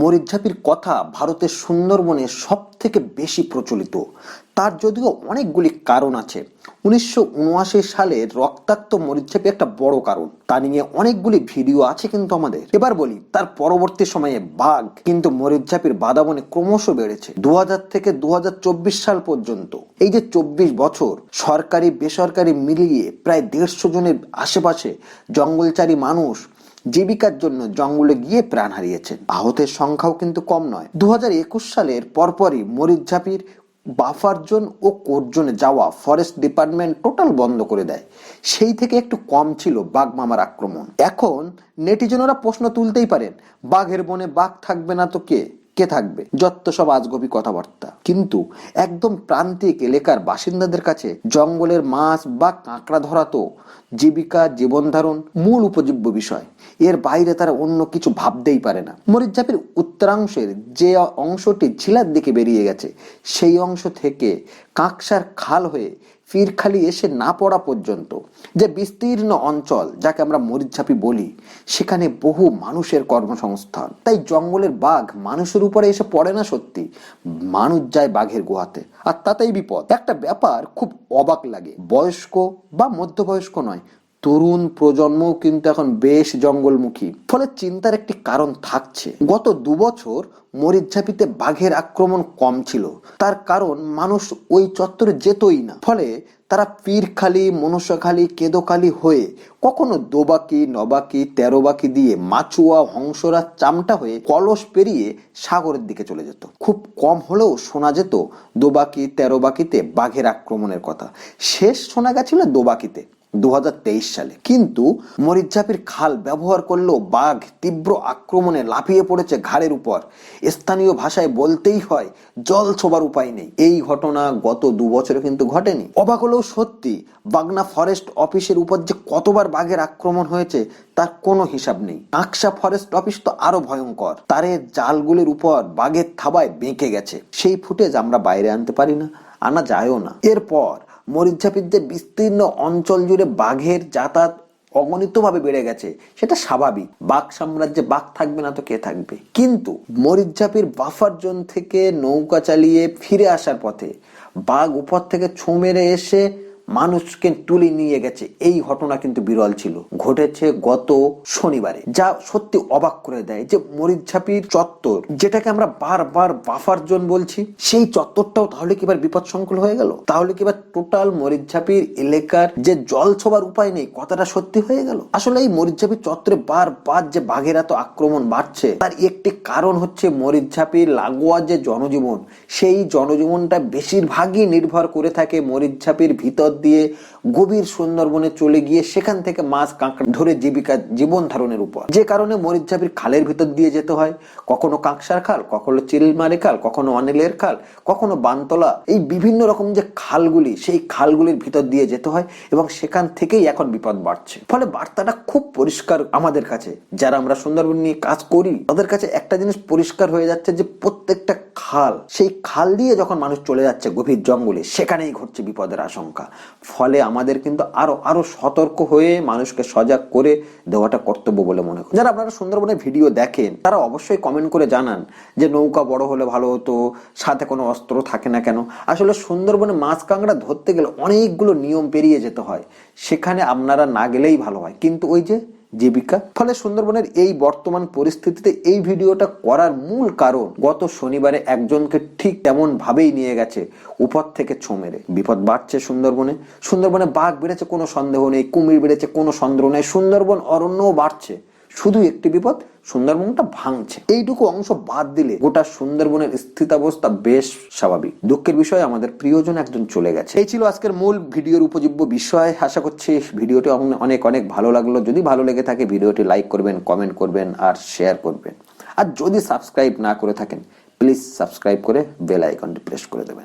মরিচঝাপির কথা ভারতের সুন্দরবনে সব থেকে বেশি প্রচলিত। তার যদিও অনেকগুলি কারণ আছে। উনিশশো উনআশি সালে রক্তাক্ত মরিচঝাপি একটা বড় কারণ। তা নিয়ে অনেকগুলি ভিডিও আছে কিন্তু আমাদের। এবার বলি, তার পরবর্তী সময়ে বাঘ কিন্তু মরিচঝাপির বাদাবনে ক্রমশ বেড়েছে। দু হাজার থেকে দু হাজার চব্বিশ সাল পর্যন্ত। এই যে চব্বিশ বছর সরকারি বেসরকারি মিলিয়ে প্রায় দেড়শো জনের আশেপাশে জঙ্গলচারী মানুষ জীবিকার জন্য জঙ্গলে গিয়ে প্রাণ হারিয়েছেন। আহতের সংখ্যাও কিন্তু কম নয়। দু সালের পরপরই মরিচঝাপির বাফার জোন ও কোর্ট জোনে যাওয়া ফরেস্ট ডিপার্টমেন্ট টোটাল বন্ধ করে দেয়। সেই থেকে একটু কম ছিল বাঘ মামার আক্রমণ। এখন নেটিজনরা প্রশ্ন তুলতেই পারেন, বাঘের বনে বাঘ থাকবে না তো কে? কে থাকবে? যত সব আজগবি কথাবার্তা। কিন্তু একদম প্রান্তিক এলাকার বাসিন্দাদের কাছে জঙ্গলের মাছ বা কাঁকড়া ধরা তো জীবিকা জীবনধারণ মূল উপজীব্য বিষয়। এর বাইরে তারা অন্য কিছু ভাবতেই পারে না। মরিজাপের উত্তরাংশের যে অংশটি ঝিলার দিকে বেরিয়ে গেছে, সেই অংশ থেকে কাঁকসার খাল হয়ে ফিরখালি এসে না পড়া পর্যন্ত যে বিস্তীর্ণ অঞ্চল, যাকে আমরা মরিচাপি বলি, সেখানে বহু মানুষের কর্মসংস্থান। তাই জঙ্গলের বাঘ মানুষের উপরে এসে পড়ে না সত্যি। মানুষ যায় বাঘের গুহাতে, আর তাতেই বিপদ। একটা ব্যাপার খুব অবাক লাগে। বয়স্ক বা মধ্যবয়স্ক নয় তরুণ প্রজন্মও কিন্তু এখন বেশ জঙ্গলমুখী। ফলে চিন্তার একটি কারণ থাকছে। গত দুবছর মরিচঝাপিতে বাঘের আক্রমণ কম ছিল। তার কারণ মানুষ ওই চত্বরে যেতই না। ফলে তারা পীরখালি, মনসাখালি, কেদোখালি হয়ে কখনো দোবাকি, নবাকি, তেরোবাকি দিয়ে মাচুয়া হংসরা, চামটা হয়ে কলস পেরিয়ে সাগরের দিকে চলে যেত। খুব কম হলেও শোনা যেত দোবাকি, তেরোবাকিতে বাঘের আক্রমণের কথা। শেষ শোনা গেছিল দোবাকিতে। দু হাজার তেইশ সালে। কিন্তু মরিচঝাপির খাল ব্যবহার করলেও বাঘ তীব্র আক্রমণে লাফিয়ে পড়েছে ঘাড়ের উপর। স্থানীয় ভাষায় বলতেই হয়, জল ছোবার উপায় নেই। এই ঘটনা গত দু বছরে কিন্তু ঘটেনি। অবাক হলেও সত্যি, বাগনা ফরেস্ট অফিসের উপর যে কতবার বাঘের আক্রমণ হয়েছে, তার কোনো হিসাব নেই। আকসা ফরেস্ট অফিস তো আরও ভয়ঙ্কর। তারের জালগুলির উপর বাঘের থাবায় বেঁকে গেছে। সেই ফুটেজ আমরা বাইরে আনতে পারি না, আনা যায়ও না। এরপর মরিচঝাপির যে বিস্তীর্ণ অঞ্চল জুড়ে বাঘের যাতায়াত অগণিতভাবে বেড়ে গেছে। সেটা স্বাভাবিক। বাঘ সাম্রাজ্যে বাঘ থাকবে না তো কে থাকবে? কিন্তু মরিচঝাপির বাফার জোন থেকে নৌকা চালিয়ে ফিরে আসার পথে বাঘ উপর থেকে ছোঁ মেরে এসে মানুষকে তুলে নিয়ে গেছে। এই ঘটনা কিন্তু বিরল ছিল। ঘটেছে গত শনিবারে। যা সত্যি অবাক করে দেয় যে মরিচঝাপির চত্বর, যেটাকে আমরা বারবার বাফার জোন বলছি, সেই চত্বরটাও তাহলে কি এবার বিপদ সংকুল হয়ে গেল? তাহলে কি এবার টোটাল মরিচঝাপির এলাকার যে জল ছোবার উপায় নেই, কথাটা সত্যি হয়ে গেল? আসলে এই মরিচঝাপির চত্বরে বারবার যে বাঘের এত আক্রমণ বাড়ছে তার একটি কারণ হচ্ছে মরিচঝাপির লাগোয়া যে জনজীবন, সেই জনজীবনটা বেশিরভাগই নির্ভর করে থাকে মরিচঝাপির ভিতর দিয়ে গভীর সুন্দরবনে চলে গিয়ে সেখান থেকে মাছ কাঁকড়া ধরে জীবিকা জীবন ধারণের উপর। যে কারণে মরিচঝাপির খালের ভিতর দিয়ে যেতে হয়। কখনো কাঁকসার খাল, কখনো চিলমারি খাল, কখনো অনিলের খাল, কখনো বানতলা। এই বিভিন্ন রকম যে খালগুলি, সেই খালগুলির ভিতর দিয়ে যেতে হয় এবং সেখান থেকেই এখন বিপদ বাড়ছে। ফলে বার্তাটা খুব পরিষ্কার আমাদের কাছে। যারা আমরা সুন্দরবন নিয়ে কাজ করি, তাদের কাছে একটা জিনিস পরিষ্কার হয়ে যাচ্ছে যে প্রত্যেকটা খাল, সেই খাল দিয়ে যখন মানুষ চলে যাচ্ছে গভীর জঙ্গলে, সেখানেই ঘটছে বিপদের আশঙ্কা। ফলে আমাদের কিন্তু আরও আরও সতর্ক হয়ে মানুষকে সজাগ করে দেওয়াটা কর্তব্য বলে মনে করি। যারা আপনারা সুন্দরবনের ভিডিও দেখেন, তারা অবশ্যই কমেন্ট করে জানান যে নৌকা বড় হলে ভালো হতো, সাথে কোনো অস্ত্র থাকে না কেন। আসলে সুন্দরবনে মাছ কাঁকড়া ধরতে গেলে অনেকগুলো নিয়ম পেরিয়ে যেতে হয়। সেখানে আপনারা না গেলেই ভালো হয়। কিন্তু ওই যে জীবিকা। ফলে সুন্দরবনের এই বর্তমান পরিস্থিতিতে এই ভিডিওটা করার মূল কারণ গত শনিবারে একজনকে ঠিক তেমন ভাবেই নিয়ে গেছে উপর থেকে ছো মেরে। বিপদ বাড়ছে সুন্দরবনে। সুন্দরবনে বাঘ বেড়েছে কোনো সন্দেহ নেই, কুমির বেড়েছে কোনো সন্দেহ নেই। সুন্দরবন অরণ্যও বাড়ছে। শুধু একটি বিপদ, সুন্দরবনটা ভাঙছে। এইটুকু অংশ বাদ দিলে গোটা সুন্দরবনের স্থিতাবস্থা বেশ স্বাভাবিক। দুঃখের বিষয়, আমাদের প্রিয়জন একজন চলে গেছে। এই ছিল আজকের মূল ভিডিওর উপজীব্য বিষয়। আশা করছি ভিডিওটি অনেক অনেক ভালো লাগল। যদি ভালো লেগে থাকে, ভিডিওটি লাইক করবেন, কমেন্ট করবেন আর শেয়ার করবেন। আর যদি সাবস্ক্রাইব না করে থাকেন, প্লিজ সাবস্ক্রাইব করে বেল আইকনটি প্রেস করে দেবেন।